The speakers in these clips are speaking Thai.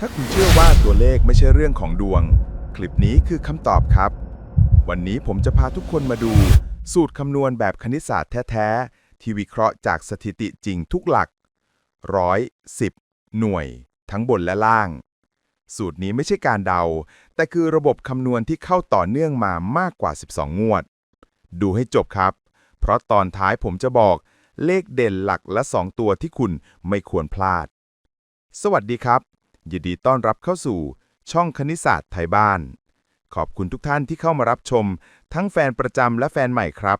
ถ้าคุณเชื่อว่าตัวเลขไม่ใช่เรื่องของดวง คลิปนี้คือคำตอบครับ วันนี้ผมจะพาทุกคนมาดู สูตรคำนวณแบบคณิตศาสตร์แท้ๆ ที่วิเคราะห์จากสถิติจริงทุกหลักร้อยสิบหน่วย ทั้งบนและล่าง สูตรนี้ไม่ใช่การเดา แต่คือระบบคำนวณที่เข้าต่อเนื่องมามากกว่า 12 งวด ดูให้จบครับ เพราะตอนท้ายผมจะบอก เลขเด่นหลักและ 2 ตัวที่คุณไม่ควรพลาด สวัสดีครับ ยินดีต้อนรับเข้าสู่ ช่องคณิตศาสตร์ไทยบ้าน ขอบคุณทุกท่านที่เข้ามารับชม ทั้งแฟนประจำและแฟนใหม่ครับ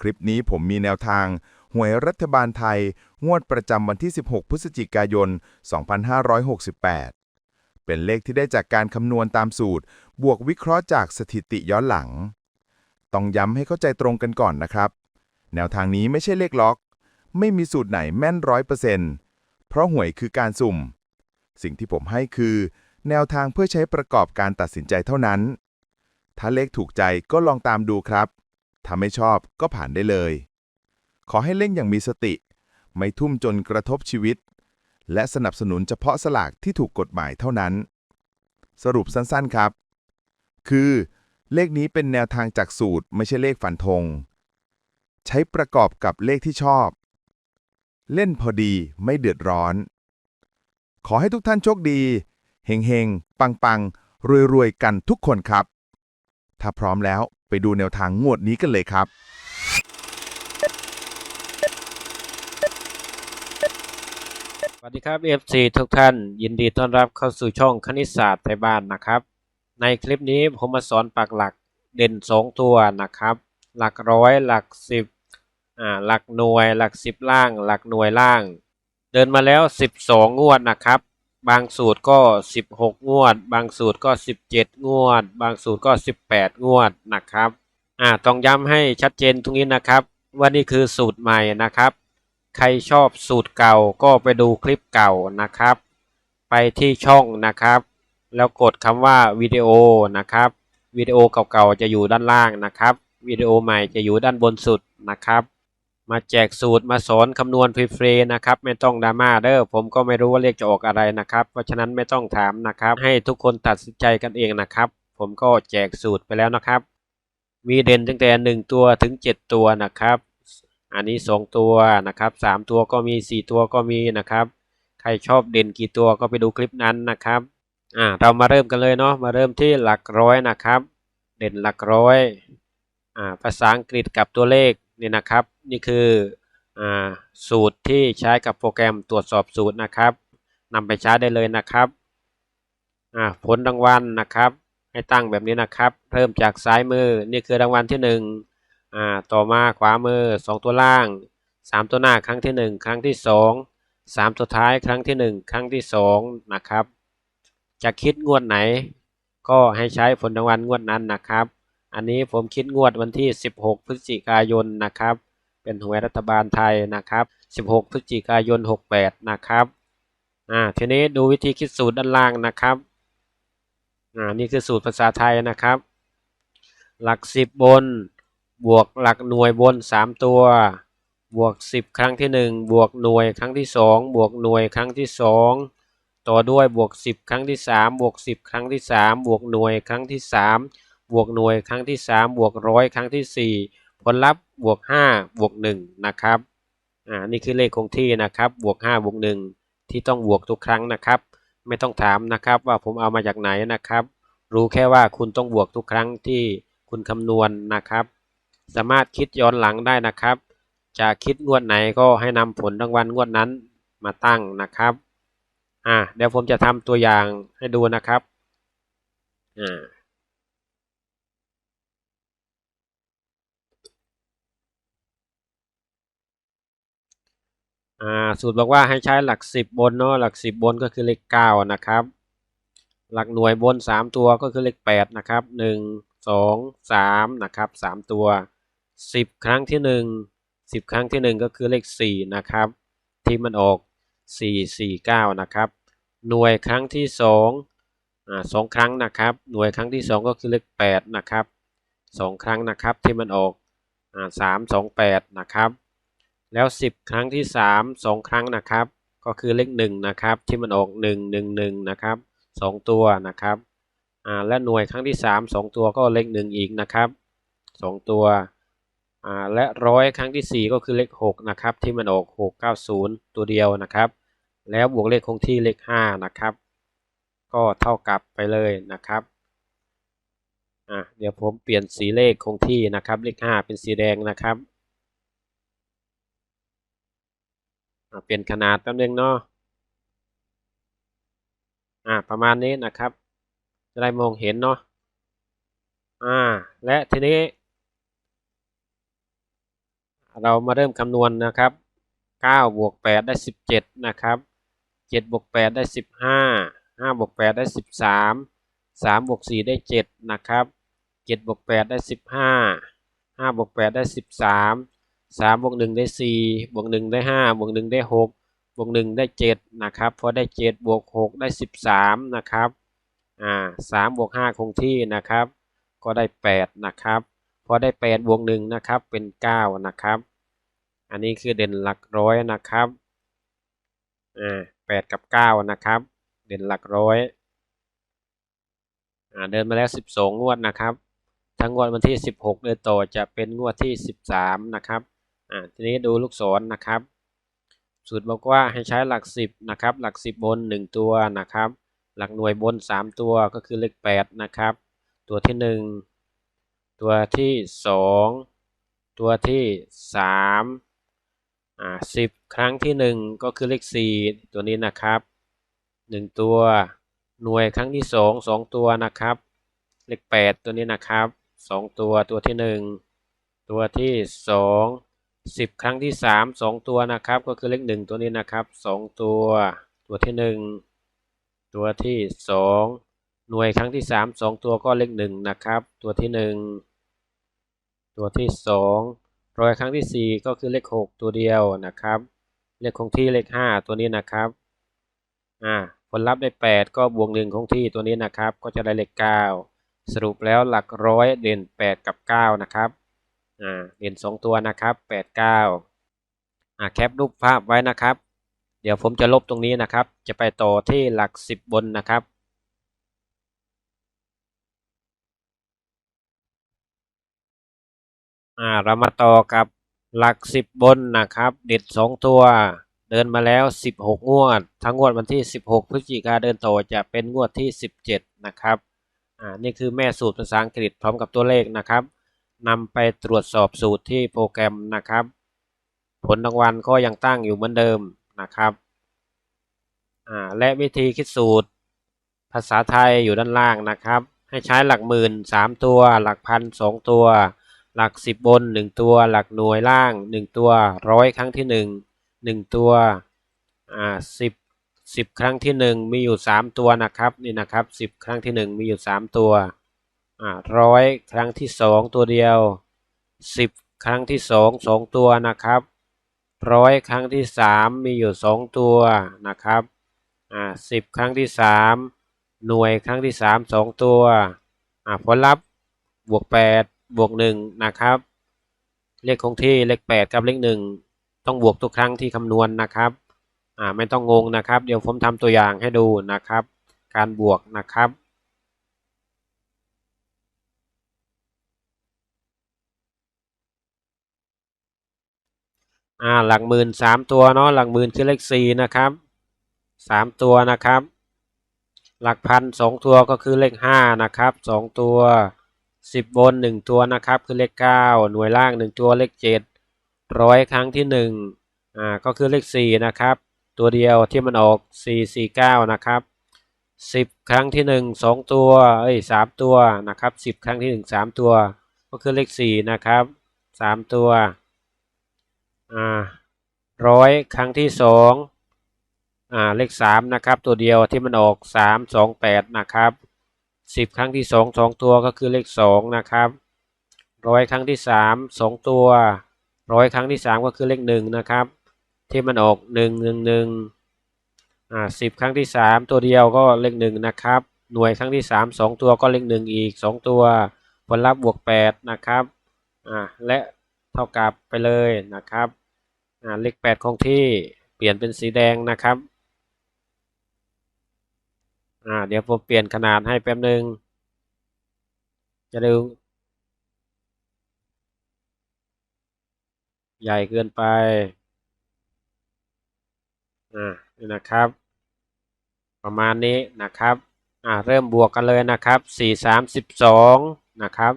คลิปนี้ผมมีแนวทาง หวยรัฐบาลไทย งวดประจำวันที่ 16 พฤศจิกายน 2568 เป็นเลขที่ได้จากการคำนวณตามสูตร บวกวิเคราะห์จากสถิติย้อนหลัง ต้องย้ำให้เข้าใจตรงกันก่อนนะครับ แนวทางนี้ไม่ใช่เลขล็อก ไม่มีสูตรไหนแม่นร้อยเปอร์เซ็นต์เพราะหวยคือการสุ่ม สิ่งที่ผมให้คือ แนวทางเพื่อใช้ประกอบการตัดสินใจเท่านั้น ถ้าเลขถูกใจก็ลองตามดูครับถ้าไม่ชอบก็ผ่านได้เลย ขอให้เล่นอย่างมีสติ ไม่ทุ่มจนกระทบชีวิต และสนับสนุนเฉพาะสลากที่ถูกกฎหมายเท่านั้น สรุปสั้นๆครับ คือ เลขนี้เป็นแนวทางจากสูตรไม่ใช่เลขฝันธง ใช้ประกอบกับเลขที่ชอบ เล่นพอดีไม่เดือดร้อน ขอให้ทุกท่านโชคดีเฮงๆ ปังๆ รวยๆ กันทุกคนครับ ถ้าพร้อมแล้วไปดูแนวทางงวดนี้กันเลยครับ สวัสดีครับ FC ทุกท่าน ยินดีต้อนรับเข้าสู่ช่องคณิตศาสตร์ไทยบ้านนะครับ ในคลิปนี้ผมมาสอนปักหลักเด่น 2 ตัวนะครับ หลักร้อยหลักสิบอ่าหลักหน่วยหลักสิบล่าง หลักหน่วยล่าง เดินมาแล้ว 12 งวดนะครับ บางสูตรก็ 16 งวด บางสูตรก็ 17 งวด บางสูตรก็ 18 งวดนะครับอ่าต้องย้ำให้ชัดเจนตรงนี้นะครับ ว่านี่คือสูตรใหม่นะครับ ใครชอบสูตรเก่าก็ไปดูคลิปเก่านะครับ ไปที่ช่องนะครับ แล้วกดคำว่าวิดีโอนะครับวิดีโอเก่าๆจะอยู่ด้านล่างนะครับวิดีโอใหม่จะอยู่ด้านบนสุดนะครับ มาแจกสูตรมาสอนคำนวณฟรีๆนะครับ ไม่ต้องดราม่าเด้อผมก็ไม่รู้ว่าเลขจะออกอะไรนะครับ เพราะฉะนั้นไม่ต้องถามนะครับ ให้ทุกคนตัดสินใจกันเองนะครับ ผมก็แจกสูตรไปแล้วนะครับ มีเด่นตั้งแต่ 1 ตัวถึง 7 ตัวนะครับ อันนี้ 2 ตัวนะครับ 3 ตัวก็มี 4 ตัวก็มีนะครับ ใครชอบเด่นกี่ตัวก็ไปดูคลิปนั้นนะครับอ่าเรามาเริ่มกันเลยเนาะมาเริ่มที่หลักร้อยนะครับ เด่นหลักร้อยอ่าภาษาอังกฤษกับตัวเลข นี่นะครับ นี่คืออสูตรที่ใช้กับโปรแกรมตรวจสอบสูตรนะครับนำไปใช้ได้เลยนะครับผลรางวัลนะครับ ให้ตั้งแบบนี้นะครับ เริ่มจากซ้ายมือนี่คือรางวัลที่หนึ่งต่อมาขวามือสองตัวล่างสามตัวหน้าครั้งที่หนึ่งครั้งที่สองสามตัวท้ายครั้งที่หนึ่งครั้งที่สองนะครับ จะคิดงวดไหน ก็ให้ใช้ผลรางวัลงวดนั้นนะครับ อันนี้ผมคิดงวดวันที่ 16 พฤศจิกายนนะครับ เป็นหวยรัฐบาลไทยนะครับ 16 พฤศจิกายน 68 นะครับ อ่า ทีนี้ดูวิธีคิดสูตรด้านล่างนะครับ อ่า นี่คือสูตรภาษาไทยนะครับ หลักสิบบน บวกหลักหน่วยบน 3 ตัว บวก 10 ครั้งที่ 1 บวกหน่วยครั้งที่ 2 บวกหน่วยครั้งที่ 2 ต่อด้วยบวก 10 ครั้งที่ 3 บวก 10 ครั้งที่ 3 บวกหน่วยครั้งที่ 3 บวกหน่วยครั้งที่ 3 บวกร้อยครั้งที่ 4 ผลลัพธ์บวก5บวก1นะครับอ่านี่คือเลขคงที่นะครับบวก5บวก1ที่ต้องบวกทุกครั้งนะครับ ไม่ต้องถามนะครับว่าผมเอามาจากไหนนะครับ รู้แค่ว่าคุณต้องบวกทุกครั้งที่คุณคำนวณนะครับ สามารถคิดย้อนหลังได้นะครับ จะคิดงวดไหนก็ให้นำผลรางวัลงวดนั้นมาตั้งนะครับอ่าเดี๋ยวผมจะทำตัวอย่างให้ดูนะครับอ่า อ่าสูตรบอกว่าให้ใช้หลักสิบบนเนาะหลักสิบบนก็คือเลขเก้านะครับ หลักหน่วยบนสามตัวก็คือเลขแปดนะครับหนึ่งสองสามนะครับสามตัวสิบครั้งที่หนึ่งสิบครั้งที่หนึ่งก็คือเลขสี่นะครับ ที่มันออกสี่สี่เก้านะครับ หน่วยครั้งที่สองอ่าสองครั้งนะครับ หน่วยครั้งที่สองก็คือเลขแปดนะครับสองครั้งนะครับที่มันออกอ่าสามสองแปดนะครับ แล้วสิบครั้งที่สามสองครั้งนะครับ ก็คือเลขหนึ่งนะครับที่มันออกหนึ่งหนึ่งหนึ่งนะครับสองตัวนะครับอ่าและหน่วยครั้งที่สามสองตัวก็เลขหนึ่งอีกนะครับสองตัวอ่าและร้อยครั้งที่สี่ก็คือเลขหกนะครับที่มันออกหกเก้าศูนย์ตัวเดียวนะครับ แล้วบวกเลขคงที่เลขห้านะครับ ก็เท่ากับไปเลยนะครับอะเดี๋ยวผมเปลี่ยนสีเลขคงที่นะครับเลขห้าเป็นสีแดงนะครับ เปลี่ยนขนาดแป๊บนึงเนาะอะประมาณนี้นะครับ จะได้มองเห็นเนาะอ่าและทีนี้ เรามาเริ่มคำนวณนะครับ9บวก8ได้ 17 นะครับ7บวก8ได้ 15 5บวก8ได้ 13 3บวก4ได้ 7 นะครับ7บวก8ได้ 15 5บวก8ได้ 13 3บวก1ได้4บวก1ได้5บวก1ได้6บวก1ได้7นะครับพอได้7บวก6ได้13นะครับอ่า3บวก5คงที่นะครับ ก็ได้8นะครับพอได้8บวก1นะครับเป็น9นะครับ อันนี้คือเด่นหลักร้อยนะครับอ่า8กับ9นะครับ เด่นหลักร้อยอ่าเดินมาแล้ว12งวดนะครับทั้งงวดวันที่ 16 เดือนต่อจะเป็นงวดที่ 13 นะครับ อ่าทีนี้ดูลูกศรนะครับ สูตรบอกว่าให้ใช้หลัก 10นะครับหลัก 10 บน 1 ตัวนะครับ หลักหน่วยบน 3 ตัวก็คือเลข8นะครับ ตัวที่ 1 ตัวที่ 2 ตัวที่3อ่าสิบครั้งที่หนึ่งก็คือเลขสี่ตัวนี้นะครับหนึ่งตัวหน่วยครั้งที่สองสองตัวนะครับ เลขแปดตัวนี้นะครับสองตัวตัวที่หนึ่งตัวที่ส องสิบครั้งที่สามสองตัวนะครับ ก็คือเลขหนึ่งตัวนี้นะครับสองตัว ตัวที่หนึ่งตัวที่สองหน่วยครั้งที่สามสองตัวก็เลขหนึ่งนะครับ ตัวที่หนึ่งตัวที่สองร้อยครั้งที่ 4 ก็คือเลข 6 ตัวเดียวนะครับ เลขคงที่เลข 5 ตัวนี้นะครับอ่าผลลัพธ์ได้ 8 ก็บวก 1 คงที่ตัวนี้นะครับ ก็จะได้เลข 9 สรุปแล้วหลักร้อยเด่น 8 กับ 9 นะครับ อ่าเด่น2ตัวนะครับ8 9อ่าแคปรูปภาพไว้นะครับ เดี๋ยวผมจะลบตรงนี้นะครับ จะไปต่อที่หลัก10บนนะครับอ่าเรามาต่อกับหลักสิบบนนะครับ เด็ดสองตัว เดินมาแล้วสิบหกงวด ทั้งงวดวันที่สิบหกพฤศจิกาเดินต่อจะเป็นงวดที่สิบเจ็ดนะครับอ่านี่คือแม่สูตรภาษาอังกฤษพร้อมกับตัวเลขนะครับ นำไปตรวจสอบสูตรที่โปรแกรมนะครับ ผลรางวัลก็ยังตั้งอยู่เหมือนเดิมนะครับและวิธีคิดสูตร ภาษาไทยอยู่ด้านล่างนะครับ ให้ใช้หลักหมื่นสามตัว หลักพันสองตัว หลักสิบบนหนึ่งตัว หลักหน่วยล่างหนึ่งตัวร้อยครั้งที่หนึ่งหนึ่งตัวอ่าสิบสิบครั้งที่หนึ่งมีอยู่สามตัวนะครับนี่นะครับสิบครั้งที่หนึ่งมีอยู่สามตัว อ่าร้อยครั้งที่สองตัวเดียวสิบครั้งที่สองสองตัวนะครับร้อยครั้งที่สามมีอยู่สองตัวนะครับอ่าสิบครั้งที่สามหน่วยครั้งที่สามสองตัวอ่าผลลัพธ์บวกแปดบวกหนึ่งนะครับ เลขคงที่เลขแปดกับเลขหนึ่งต้องบวกทุกครั้งที่คำนวณนะครับอ่าไม่ต้องงงนะครับ เดี๋ยวผมทำตัวอย่างให้ดูนะครับ การบวกนะครับ อ่าหลักหมื่นสามตัวเนาะหลักหมื่นคือเลขสี่นะครับสามตัวนะครับ หลักพันสองตัวก็คือเลขห้านะครับสองตัวสิบบนหนึ่งตัวนะครับคือเลขเก้าหน่วยล่างหนึ่งตัวเลขเจ็ดร้อยครั้งที่หนึ่งอ่าก็คือเลขสี่นะครับ ตัวเดียวที่มันออกสี่สี่เก้านะครับสิบครั้งที่หนึ่งสองตัวเอ้ยสามตัวนะครับสิบครั้งที่หนึ่งสามตัว ก็คือเลขสี่นะครับสามตัว อ่าร้อยครั้งที่สองอ่าเลขสามนะครับตัวเดียวที่มันออกสามสองแปดนะครับสิบครั้งที่สองสองตัวก็คือเลขสองนะครับร้อยครั้งที่สามสองตัวร้อยครั้งที่สามก็คือเลขหนึ่งนะครับ ที่มันออกหนึ่งหนึ่งหนึ่งอ่าสิบครั้งที่สามตัวเดียวก็เลขหนึ่งนะครับหน่วยครั้งที่สามสองตัวก็เลขหนึ่งอีกสองตัวผลลัพธ์บวกแปดนะครับอ่าและ ท่ากับไปเลยนะครับเลขแปดคงที่เปลี่ยนเป็นสีแดงนะครับเดี๋ยวผมเปลี่ยนขนาดให้แป๊บหนึ่งจะดูใหญ่เกินไปอ่านี่นะครับ ประมาณนี้นะครับอ่าเริ่มบวกกันเลยนะครับสี่สามสิบสองนะครับ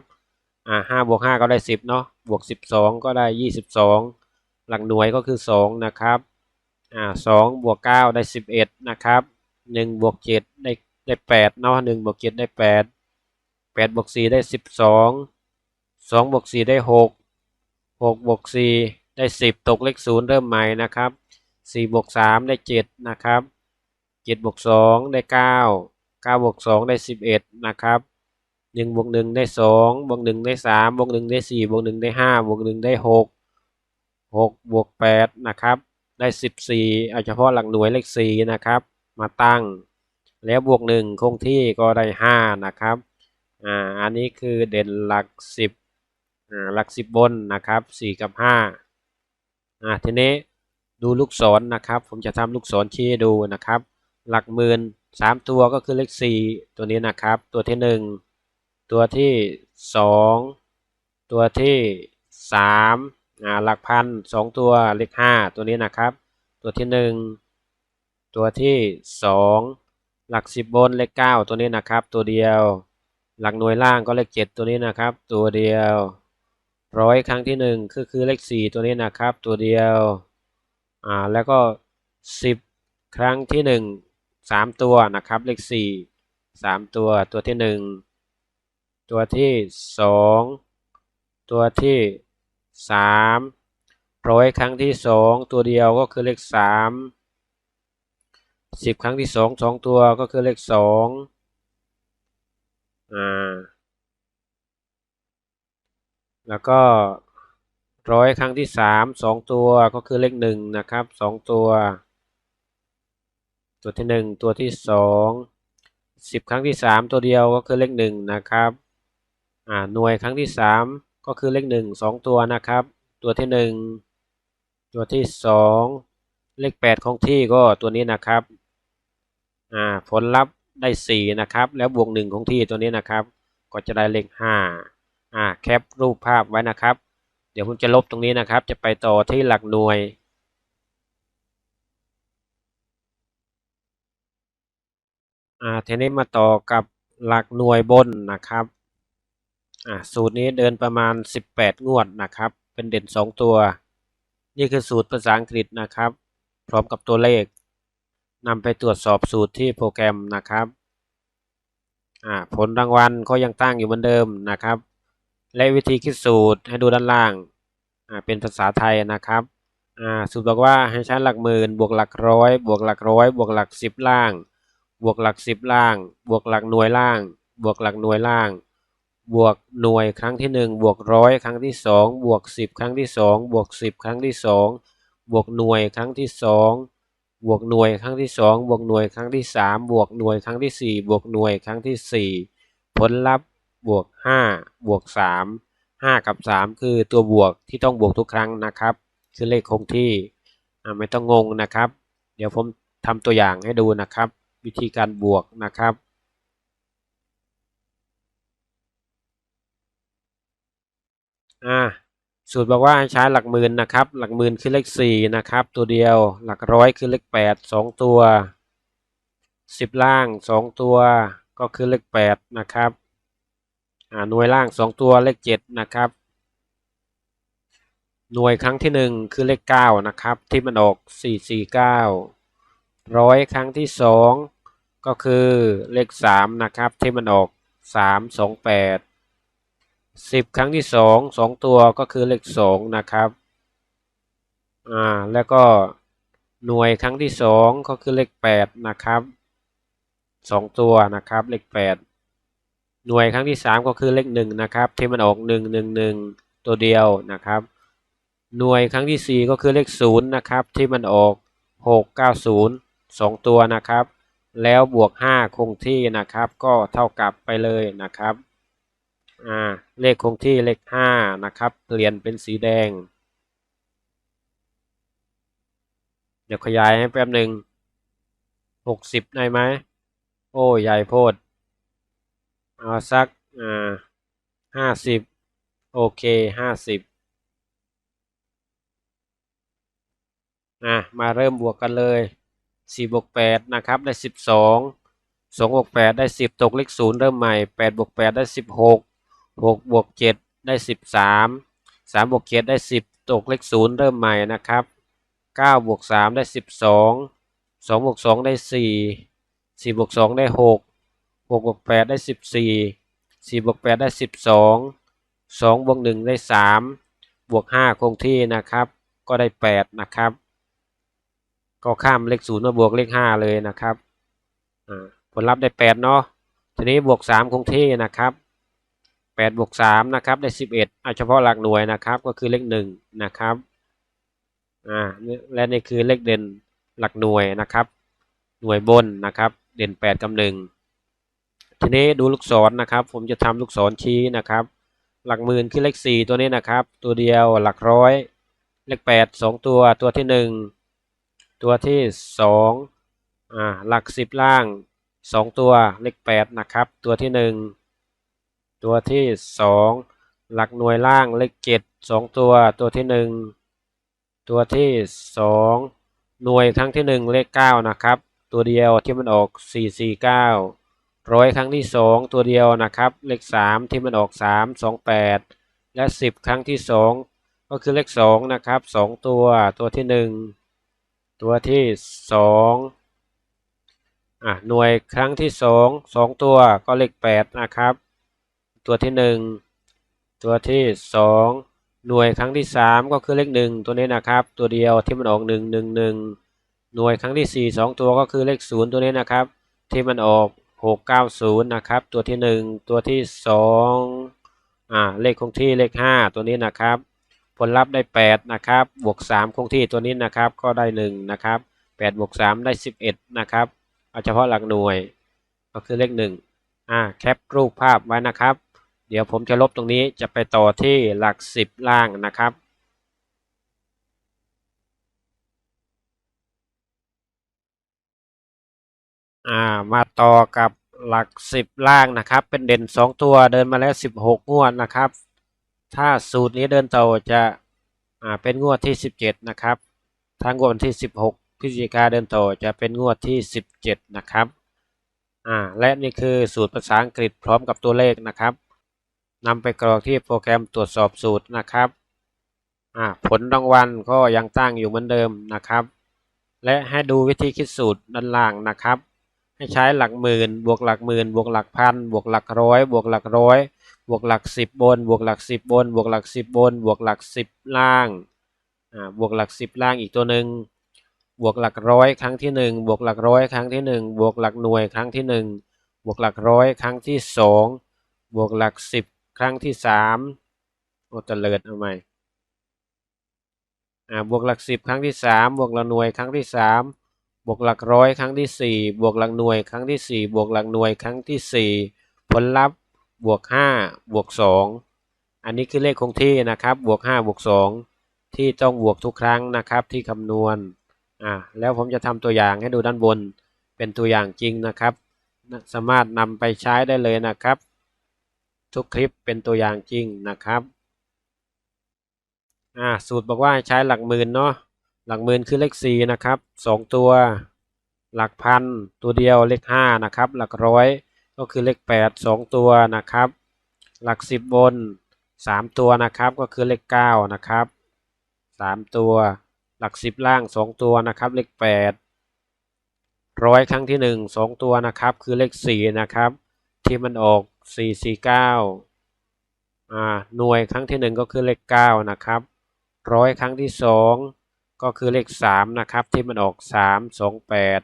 อ่าห้าบวกห้าก็ได้สิบเนาะบวกสิบสองก็ได้ยี่สิบสองหลักหน่วยก็คือสองนะครับอ่าสองบวกเก้าได้สิบเอ็ดนะครับหนึ่งบวกเจ็ดได้ได้แปดเนาะหนึ่งบวกเจ็ดได้แปดแปดบวกสี่ได้สิบสองสองบวกสี่ได้หกหกบวกสี่ได้สิบตกเลขศูนย์เริ่มใหม่นะครับสี่บวกสามได้เจ็ดนะครับเจ็ดบวกสองได้เก้าเก้าบวกสองได้สิบเอ็ดนะครับ หนึ่งบวกหนึ่งได้สองบวกหนึ่งได้สามบวกหนึ่งได้สี่บวกหนึ่งได้ห้าบวกหนึ่งได้หกหกบวกแปดนะครับ ได้สิบสี่เอาเฉพาะหลักหน่วยเลขสี่นะครับ มาตั้ง แล้วบวกหนึ่งคงที่ก็ได้ห้านะครับ อ่า อันนี้คือเด่นหลักสิบอ่า หลักสิบบนนะครับสี่กับห้าอ่า ทีนี้ดูลูกศรนะครับ ผมจะทำลูกศรชี้ดูนะครับ หลักหมื่นสามตัวก็คือเลขสี่ตัวนี้นะครับ ตัวที่หนึ่ง ตัวที่สองตัวที่สามหลักพันสองตัวเลขห้าตัวนี้นะครับ ตัวที่หนึ่งตัวที่สองหลักสิบบนเลขเก้าตัวนี้นะครับ ตัวเดียว หลักหน่วยล่างก็เลขเจ็ดตัวนี้นะครับ ตัวเดียวร้อยครั้งที่หนึ่งคือคือเลขสี่ตัวนี้นะครับ ตัวเดียวอ่าแล้วก็สิบครั้งที่หนึ่งสามตัวนะครับ เลขสี่สามตัวตัวที่หนึ่ง ตัวที่สองตัวที่สามร้อยครั้งที่สองตัวเดียวก็คือเลขสามสิบครั้งที่สองสองตัวก็คือเลขสองอ่าแล้วก็ร้อยครั้งที่สามสองตัวก็คือเลขหนึ่งนะครับสองตัว ตัวที่หนึ่งตัวที่สองสิบครั้งที่สามตัวเดียวก็คือเลขหนึ่งนะครับ อ่าหน่วยครั้งที่สามก็คือเลขหนึ่งสองตัวนะครับ ตัวที่หนึ่งตัวที่สองเลขแปดของที่ก็ตัวนี้นะครับอ่าผลลัพธ์ได้สี่นะครับ แล้วบวกหนึ่งของที่ตัวนี้นะครับ ก็จะได้เลขห้าอ่าแคปรูปภาพไว้นะครับ เดี๋ยวผมจะลบตรงนี้นะครับ จะไปต่อที่หลักหน่วยอ่าทีนี้มาต่อกับหลักหน่วยบนนะครับ อ่าสูตรนี้เดินประมาณ 18 งวดนะครับ เป็นเด่น 2 ตัว นี่คือสูตรภาษาอังกฤษนะครับ พร้อมกับตัวเลขนำไปตรวจสอบสูตรที่โปรแกรมนะครับอ่าผลรางวัลก็ยังตั้งอยู่เหมือนเดิมนะครับ และวิธีคิดสูตรให้ดูด้านล่างอ่าเป็นภาษาไทยนะครับอ่าสูตรบอกว่าให้ใช้หลักหมื่นบวกหลักร้อยบวกหลักร้อยบวกหลักสิบล่าง บวกหลักสิบล่าง บวกหลักหน่วยล่าง บวกหลักหน่วยล่าง บวกหน่วยครั้งที่หนึ่งบวกร้อยครั้งที่สองบวกสิบครั้งที่สองบวกสิบครั้งที่สองบวกหน่วยครั้งที่สองบวกหน่วยครั้งที่สองบวกหน่วยครั้งที่สามบวกหน่วยครั้งที่สี่บวกหน่วยครั้งที่สี่ผลลัพธ์บวกห้าบวกสามห้ากับสามคือตัวบวกที่ต้องบวกทุกครั้งนะครับ คือเลขคงที่ไม่ต้องงงนะครับ เดี๋ยวผมทำตัวอย่างให้ดูนะครับ วิธีการบวกนะครับ อ่าสูตรบอกว่าใช้หลักหมื่นนะครับ หลักหมื่นคือเลขสี่นะครับ ตัวเดียว หลักร้อยคือเลขแปดสองตัวสิบล่างสองตัว ก็คือเลขแปดนะครับอ่าหน่วยล่างสองตัวเลขเจ็ดนะครับ หน่วยครั้งที่หนึ่งคือเลขเก้านะครับ ที่มันออกสี่สี่เก้าร้อยครั้งที่สองก็คือเลขสามนะครับ ที่มันออกสามสองแปด สิบครั้งที่สองสองตัวก็คือเลขสองนะครับ อ่า แล้วก็หน่วยครั้งที่สองก็คือเลขแปดนะครับสองตัวนะครับ เลขแปดหน่วยครั้งที่สามก็คือเลขหนึ่งนะครับ ที่มันออกหนึ่งหนึ่งหนึ่งตัวเดียวนะครับ หน่วยครั้งที่สี่ก็คือเลขศูนย์นะครับ ที่มันออกหกเก้าศูนย์สองตัวนะครับ แล้วบวกห้าคงที่นะครับ ก็เท่ากับไปเลยนะครับ อ่าเลขคงที่เลขห้านะครับเปลี่ยนเป็นสีแดง เดี๋ยวขยายให้แป๊บหนึ่งหกสิบได้ไหมโอ้ใหญ่โพดเอาสักอ่าห้าสิบโอเคห้าสิบอะมาเริ่มบวกกันเลยสี่บวกแปดนะครับได้สิบสองสองบวกแปดได้สิบตกเลขศูนย์เริ่มใหม่แปดบวกแปดได้สิบหก หกบวกเจ็ดได้สิบสามสามบวกเจ็ดได้สิบตกเลขศูนย์เริ่มใหม่นะครับเก้าบวกสามได้สิบสองสองบวกสองได้สี่สี่บวกสองได้หกหกบวกแปดได้สิบสี่สี่บวกแปดได้สิบสองสองบวกหนึ่งได้สามบวกห้าคงที่นะครับ ก็ได้แปดนะครับ ก็ข้ามเลขศูนย์มาบวกเลขห้าเลยนะครับอ่าผลลัพธ์ได้แปดเนาะทีนี้บวกสามคงที่นะครับ แปดบวกสามนะครับได้สิบเอ็ดเอาเฉพาะหลักหน่วยนะครับก็คือเลขหนึ่งนะครับอ่าและนี่คือเลขเด่นหลักหน่วยนะครับ หน่วยบนนะครับเด่นแปดกับหนึ่งทีนี้ดูลูกศรนะครับ ผมจะทำลูกศรชี้นะครับ หลักหมื่นคือเลขสี่ตัวนี้นะครับ ตัวเดียวหลักร้อยเลขแปดสองตัวตัวที่หนึ่งตัวที่สองอ่าหลักสิบล่างสองตัวเลขแปดนะครับ ตัวที่หนึ่ง ตัวที่สองหลักหน่วยล่างเลขเจ็ดสองตัว ตัวที่หนึ่งตัวที่สองหน่วยครั้งที่หนึ่งเลขเก้านะครับ ตัวเดียวที่มันออกสี่สี่เก้าร้อยครั้งที่สองตัวเดียวนะครับ เลขสามที่มันออกสามสองแปดและสิบครั้งที่สองก็คือเลขสองนะครับสองตัว ตัวที่หนึ่งตัวที่สองอะหน่วยครั้งที่สองสองตัวก็เลขแปดนะครับ ตัวที่หนึ่งตัวที่สองหน่วยครั้งที่สามก็คือเลขหนึ่งตัวนี้นะครับ ตัวเดียวที่มันออกหนึ่งหนึ่งหนึ่งหน่วยครั้งที่สี่สองตัวก็คือเลขศูนย์ตัวนี้นะครับ ที่มันออกหกเก้าศูนย์นะครับ ตัวที่หนึ่งตัวที่สองอ่า เลขคงที่เลขห้าตัวนี้นะครับ ผลลัพธ์ได้แปดนะครับ บวกสามคงที่ตัวนี้นะครับ ก็ได้หนึ่งนะครับแปดบวกสามได้สิบเอ็ดนะครับ เอาเฉพาะหลักหน่วย ก็คือเลขหนึ่งอ่า แคปรูปภาพไว้นะครับ เดี๋ยวผมจะลบตรงนี้จะไปต่อที่หลักสิบล่างนะครับ อ่ามาต่อกับหลักสิบล่างนะครับ เป็นเด่นสองตัวเดินมาแล้วสิบหกงวดนะครับ ถ้าสูตรนี้เดินต่อจะอ่าเป็นงวดที่สิบเจ็ดนะครับทางงวดวันที่สิบหกพฤศจิกาเดินต่อจะเป็นงวดที่สิบเจ็ดนะครับอ่าและนี่คือสูตรภาษาอังกฤษพร้อมกับตัวเลขนะครับ นำไปกรอกที่โปรแกรมตรวจสอบสูตรนะครับผลรางวัลก็ยังตั้งอยู่เหมือนเดิมนะครับ และให้ดูวิธีคิดสูตรด้านล่างนะครับ ให้ใช้หลักหมื่น บวกหลักหมื่น บวกหลักพัน บวกหลักร้อย บวกหลักร้อย บวกหลักสิบบน บวกหลักสิบบน บวกหลักสิบบน บวกหลักสิบล่าง บวกหลักสิบล่างอีกตัวหนึ่งบวกหลักร้อยครั้งที่หนึ่งบวกหลักร้อยครั้งที่หนึ่งบวกหลักหน่วยครั้งที่หนึ่งบวกหลักร้อยครั้งที่สองบวกหลักสิบ ครั้งที่สามโอตะเลิดเอาใหม่อ่าบวกหลักสิบครั้งที่สามบวกหลักหน่วยครั้งที่สามบวกหลักร้อยครั้งที่สี่บวกหลักหน่วยครั้งที่สี่บวกหลักหน่วยครั้งที่สี่ผลลัพธ์บวกห้าบวกสองอันนี้คือเลขคงที่นะครับบวกห้าบวกสองที่ต้องบวกทุกครั้งนะครับที่คำนวณอ่าแล้วผมจะทำตัวอย่างให้ดูด้านบนเป็นตัวอย่างจริงนะครับ สามารถนำไปใช้ได้เลยนะครับ ทุกคลิปเป็นตัวอย่างจริงนะครับอ่าสูตรบอกว่าใช้หลักหมื่นเนาะหลักหมื่นคือเลขสี่นะครับสองตัว หลักพันตัวเดียวเลขห้านะครับ หลักร้อยก็คือเลขแปดสองตัวนะครับ หลักสิบบนสามตัวนะครับก็คือเลขเก้านะครับสามตัวหลักสิบล่างสองตัวนะครับ เลขแปดร้อยครั้งที่หนึ่งสองตัวนะครับ คือเลขสี่นะครับ ที่มันออก สี่สี่เก้าหน่วยครั้งที่หนึ่งก็คือเลขเก้านะครับร้อยครั้งที่สองก็คือเลขสามนะครับที่มันออกสามสองแปด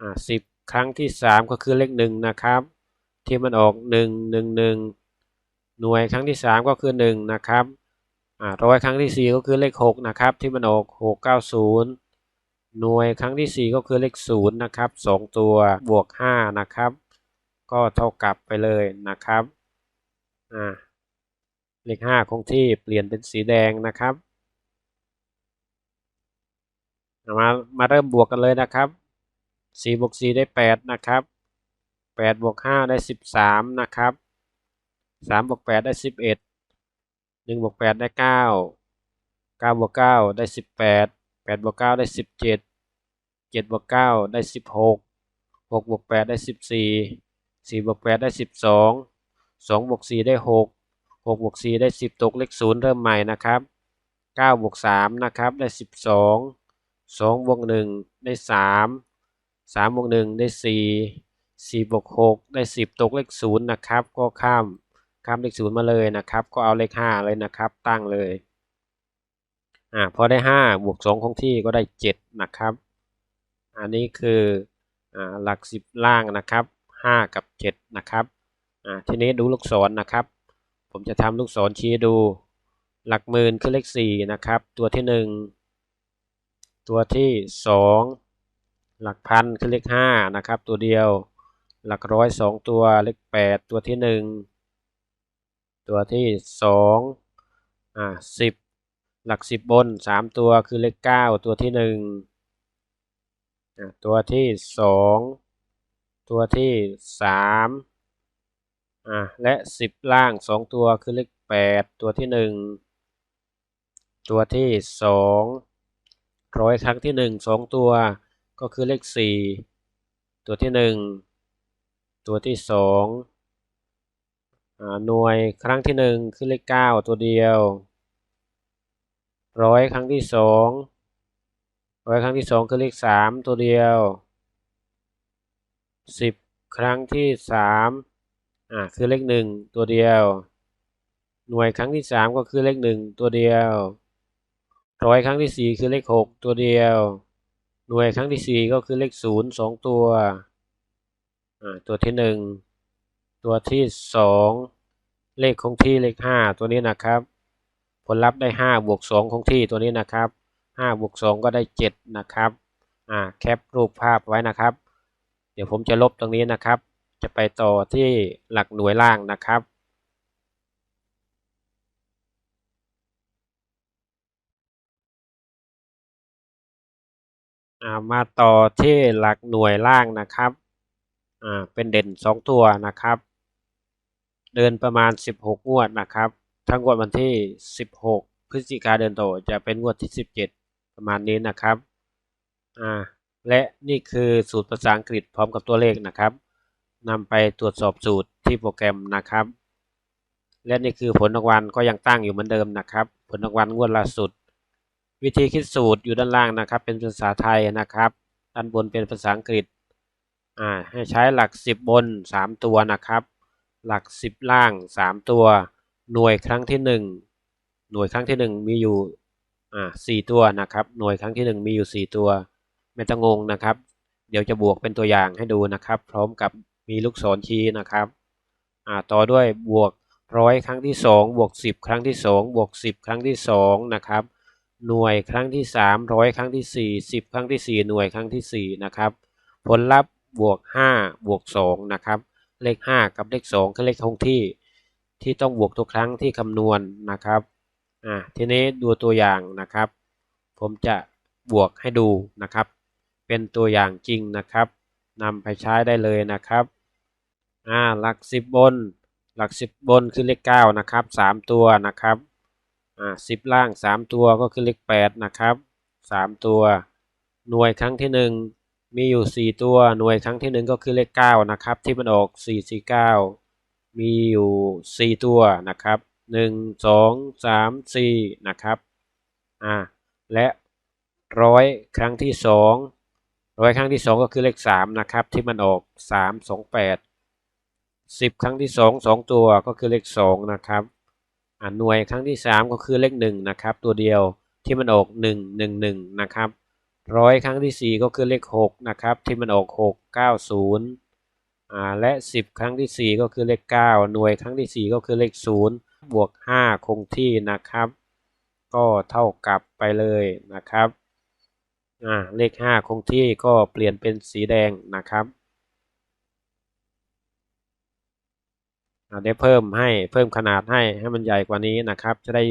อ่าสิบครั้งที่สามก็คือเลขหนึ่งนะครับที่มันออกหนึ่งหนึ่งหนึ่งหน่วยครั้งที่สามก็คือหนึ่งนะครับอ่าร้อยครั้งที่สี่ก็คือเลขหกนะครับที่มันออกหกเก้าศูนย์หน่วยครั้งที่สี่ก็คือเลขศูนย์นะครับสองตัวบวกห้านะครับ ก็เท่ากับไปเลยนะครับอ่าเลขห้าคงที่เปลี่ยนเป็นสีแดงนะครับมามาเริ่มบวกกันเลยนะครับสี่บวกสี่ได้แปดนะครับแปดบวกห้าได้สิบสามนะครับสามบวกแปดได้สิบเอ็ดหนึ่งบวกแปดได้เก้าเก้าบวกเก้าได้สิบแปดแปดบวกเก้าได้สิบเจ็ดเจ็ดบวกเก้าได้สิบหกหกบวกแปดได้สิบสี่ สี่บวกแปดได้สิบสองสองบวกสี่ได้หกหกบวกสี่ได้สิบตกเลขศูนย์เริ่มใหม่นะครับเก้าบวกสามนะครับได้สิบสองสองบวกหนึ่งได้สามสามบวกหนึ่งได้สี่สี่บวกหกได้สิบตกเลขศูนย์นะครับ ก็ข้ามข้ามเลขศูนย์มาเลยนะครับ ก็เอาเลขห้าเลยนะครับ ตั้งเลยอ่าพอได้ห้าบวกสองคงที่ก็ได้เจ็ดนะครับ อันนี้คืออ่าหลักสิบล่างนะครับ ห้ากับเจ็ดนะครับทีนี้ดูลูกศรนะครับ ผมจะทำลูกศรชี้ดูหลักหมื่นคือเลขสี่นะครับ ตัวที่หนึ่งตัวที่สองหลักพันคือเลขห้านะครับ ตัวเดียวหลักร้อยสองตัวเลขแปดตัวที่หนึ่งตัวที่สองอ่าสิบหลักสิบบนสามตัวคือเลขเก้าตัวที่หนึ่งอะตัวที่สอง ตัวที่สามอะและสิบล่างสองตัวคือเลขแปดตัวที่หนึ่งตัวที่สองร้อยครั้งที่หนึ่งสองตัวก็คือเลขสี่ตัวที่หนึ่งตัวที่สองหน่วยครั้งที่หนึ่งคือเลขเก้าตัวเดียวร้อยครั้งที่สองร้อยครั้งที่สองคือเลขสามตัวเดียว สิบครั้งที่สามอ่าคือเลขหนึ่งตัวเดียว หน่วยครั้งที่สามก็คือเลขหนึ่งตัวเดียวร้อยครั้งที่สี่คือเลขหกตัวเดียว หน่วยครั้งที่สี่ก็คือเลขศูนย์สองตัวอ่าตัวที่หนึ่งตัวที่สองเลขคงที่เลขห้าตัวนี้นะครับผลลัพธ์ได้ห้าบวกสองคงที่ตัวนี้นะครับห้าบวกสองก็ได้เจ็ดนะครับ อ่า แคปรูปภาพไว้นะครับ ดี๋ยวผมจะลบตรงนี้นะครับ จะไปต่อที่หลักหน่วยล่างนะครับามาต่อที่หลักหน่วยล่างนะครับเป็นเด่นสองตัวนะครับ เดินประมาณ 16 งวดนะครับ ทั้งงวดวันที่ 16 พฤศจิกาเดือนโตจะเป็นงวดที่ 17 ประมาณนี้นะครับ อ่า และนี่คือสูตรภาษาอังกฤษพร้อมกับตัวเลขนะครับนำไปตรวจสอบสูตรที่โปรแกรมนะครับ และนี่คือผลรางวัลก็ยังตั้งอยู่เหมือนเดิมนะครับ ผลรางวัลงวดล่าสุด วิธีคิดสูตรอยู่ด้านล่างนะครับ เป็นภาษาไทยนะครับ ด้านบนเป็นภาษาอังกฤษอ่าให้ใช้หลัก 10 บน 3 ตัวนะครับ หลัก 10 ล่าง 3 ตัว หน่วยครั้งที่ 1 หน่วยครั้งที่ 1 มีอยู่อ่า4ตัวนะครับ หน่วยครั้งที่ 1 มีอยู่ 4 ตัว ไม่ต้องงงนะครับ เดี๋ยวจะบวกเป็นตัวอย่างให้ดูนะครับ พร้อมกับมีลูกศรชี้นะครับต่อด้วยบวกร้อยครั้งที่2บวก10 ครั้งที่2บวก10 ครั้งที่2นะครับหน่วยครั้งที่3ร้อยครั้งที่ 4 10 ครั้งที่ 4 หน่วยครั้งที่4นะครับผลลัพธ์บวก5บวก2นะครับเลข 5 กับเลข2คือเลขคงที่ ที่ต้องบวกทุกครั้งที่คำนวณนะครับอ่าทีนี้ดูตัวอย่างนะครับ ผมจะบวกให้ดูนะครับ เป็นตัวอย่างจริงนะครับนำไปใช้ได้เลยนะครับอ่าหลัก10บบน หลัก10บบนคือเลข9นะครับ3ตัวนะครับอ่า10ล่าง3ตัวก็คือเลข8นะครับ3ตัว หน่วยครั้งที่1มีอยู่4ตัวหน่วยครั้งที่1ก็คือเลข9นะครับ ที่มันออก449มีอยู่4ตัวนะครับ1 2 3 4นะครับอ่าและร้อยครั้งที่2 ร้อยครั้งที่2ก็คือเลข3นะครับ ที่มันออก3 2 8 10ครั้งที่2 2ตัวก็คือเลข2นะครับอ่าหน่วยครั้งที่3ก็คือเลข1นะครับ ตัวเดียวที่มันออก1 1 1นะครับร้อยครั้งที่4ก็คือเลข6นะครับ ที่มันออก6 9 0อ่าและ10ครั้งที่4ก็คือเลข9หน่วยครั้งที่4ก็คือเลข0บวก5คงที่นะครับ ก็เท่ากับไปเลยนะครับ เลข 5 คงที่ก็เปลี่ยนเป็นสีแดงนะครับได้เพิ่มให้เพิ่มขนาดให้ให้มันใหญ่กว่านี้นะครับ จะได้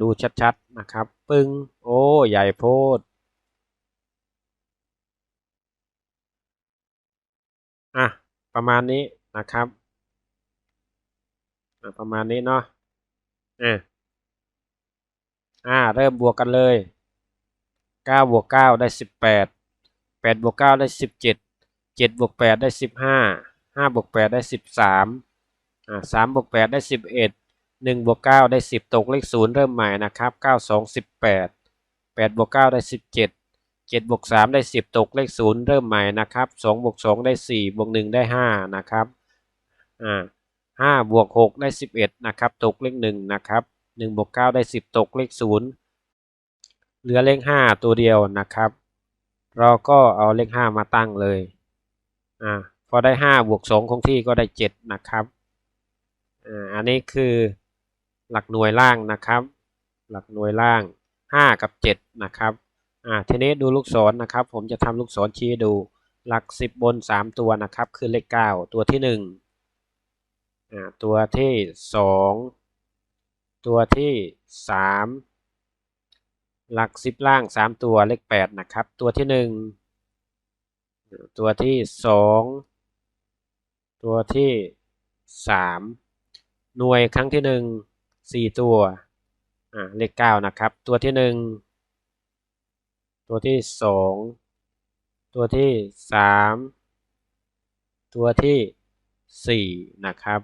ดูชัดๆนะครับ ปึ้งโอ้ใหญ่โพดอะประมาณนี้นะครับประมาณนี้เนาะอะอ่าเริ่มบวกกันเลย เก้าบวกเก้าได้สิบแปดแปดบวกเก้าได้สิบเจ็ดเจ็ดบวกแปดได้สิบห้าห้าบวกแปดได้สิบสามอ่าสามบวกแปดได้สิบเอ็ดหนึ่งบวกเก้าได้สิบตกเลขศูนย์เริ่มใหม่นะครับเก้าสองสิบแปดแปดบวกเก้าได้สิบเจ็ดเจ็ดบวกสามได้สิบตกเลขศูนย์เริ่มใหม่นะครับสองบวกสองได้สี่บวกหนึ่งได้ห้านะครับอ่าห้าบวกหกได้สิบเอ็ดนะครับ ตกเลขหนึ่งนะครับหนึ่งบวกเก้าได้สิบตกเลขศูนย์ เหลือเลขห้าตัวเดียวนะครับ เราก็เอาเลขห้ามาตั้งเลยอ่าพอได้ห้าบวกสองคงที่ก็ได้เจ็ดนะครับอ่าอันนี้คือหลักหน่วยล่างนะครับ หลักหน่วยล่างห้ากับเจ็ดนะครับอ่าทีนี้ดูลูกศรนะครับ ผมจะทำลูกศรชี้ดูหลักสิบบนสามตัวนะครับ คือเลขเก้าตัวที่หนึ่งอ่าตัวที่สองตัวที่สาม หลักสิบล่างสามตัวเลขแปดนะครับ ตัวที่หนึ่งตัวที่สองตัวที่สามหน่วยครั้งที่หนึ่งสี่ตัวอ่าเลขเก้านะครับ ตัวที่หนึ่งตัวที่สองตัวที่สามตัวที่สี่นะครับ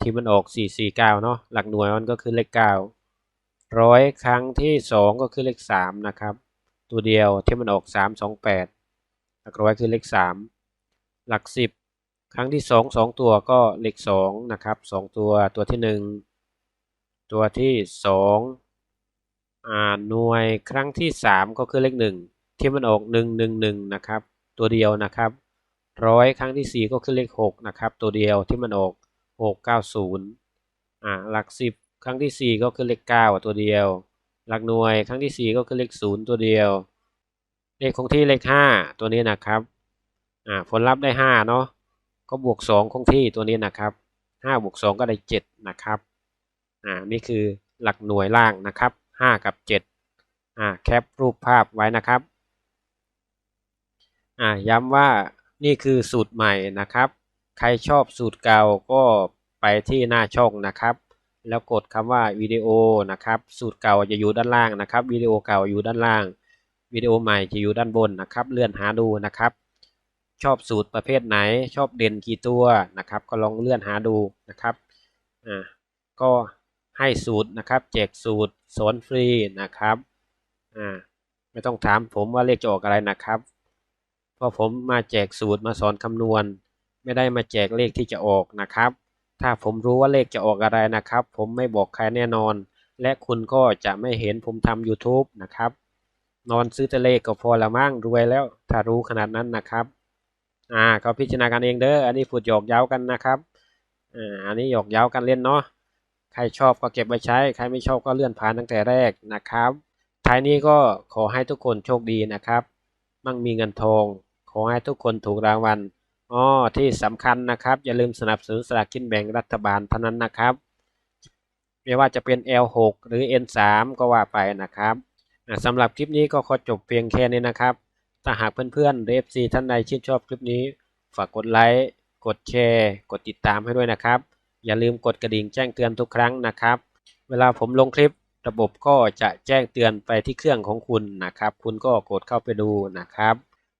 ที่มันออกสี่สี่เก้าเนาะหลักหน่วยมันก็คือเลขเก้า ร้อยครั้งที่สองก็คือเลขสามนะครับ ตัวเดียวที่มันออกสามสองแปดหลักร้อยคือเลขสามหลักสิบครั้งที่สองสองตัวก็เลขสองนะครับสองตัวตัวที่หนึ่งตัวที่สองอ่าหน่วยครั้งที่สามก็คือเลขหนึ่งที่มันออกหนึ่งหนึ่งหนึ่งนะครับ ตัวเดียวนะครับร้อยครั้งที่สี่ก็คือเลขหกนะครับ ตัวเดียวที่มันออกหกเก้าศูนย์อ่าหลักสิบ ครั้งที่สี่ก็คือเลขเก้าตัวเดียว หลักหน่วยครั้งที่สี่ก็คือเลขศูนย์ตัวเดียว เลขคงที่เลขห้าตัวนี้นะครับอ่าผลลัพธ์ได้ห้าเนาะก็บวกสองคงที่ตัวนี้นะครับห้าบวกสองก็ได้เจ็ดนะครับอ่านี่คือหลักหน่วยล่างนะครับห้ากับเจ็ดอ่าแคปรูปภาพไว้นะครับอ่าย้ำว่านี่คือสูตรใหม่นะครับ ใครชอบสูตรเก่าก็ไปที่หน้าช่องนะครับ แล้วกดคำว่าวิดีโอนะครับสูตรเก่าจะอยู่ด้านล่างนะครับวิดีโอเก่าอยู่ด้านล่างวิดีโอใหม่จะอยู่ด้านบนนะครับ เลื่อนหาดูนะครับ ชอบสูตรประเภทไหน ชอบเด่นกี่ตัวนะครับ ก็ลองเลื่อนหาดูนะครับอ่าก็ให้สูตรนะครับ แจกสูตรสอนฟรีนะครับอ่าไม่ต้องถามผมว่าเลขจะออกอะไรนะครับเพราะผมมาแจกสูตรมาสอนคำนวณ ไม่ได้มาแจกเลขที่จะออกนะครับ ถ้าผมรู้ว่าเลขจะออกอะไรนะครับ ผมไม่บอกใครแน่นอน และคุณก็จะไม่เห็นผมทำ YouTube นะครับ นอนซื้อแต่เลขก็พอละมั่งรวยแล้ว ถ้ารู้ขนาดนั้นนะครับ อ่าก็พิจารณากันเองเด้ออันนี้พูดหยอกเย้ากันนะครับอ่าอันนี้หยอกเย้ากันเล่นเนาะใครชอบก็เก็บไว้ใช้ ใครไม่ชอบก็เลื่อนผ่านตั้งแต่แรกนะครับท้ายนี้ก็ขอให้ทุกคนโชคดีนะครับ มั่งมีเงินทอง ขอให้ทุกคนถูกรางวัล อ๋อที่สำคัญนะครับ อย่าลืมสนับสนุนสลากกินแบ่งรัฐบาลเท่านั้นนะครับ ไม่ว่าจะเป็น L6 หรือ N3 ก็ว่าไปนะครับอ่าสำหรับคลิปนี้ก็ขอจบเพียงแค่นี้นะครับ ถ้าหากเพื่อนๆหรือ FC ท่านใดชื่นชอบคลิปนี้ ฝากกดไลค์ กดแชร์ กดติดตามให้ด้วยนะครับ อย่าลืมกดกระดิ่งแจ้งเตือนทุกครั้งนะครับ เวลาผมลงคลิประบบก็จะแจ้งเตือนไปที่เครื่องของคุณนะครับ คุณก็กดเข้าไปดูนะครับ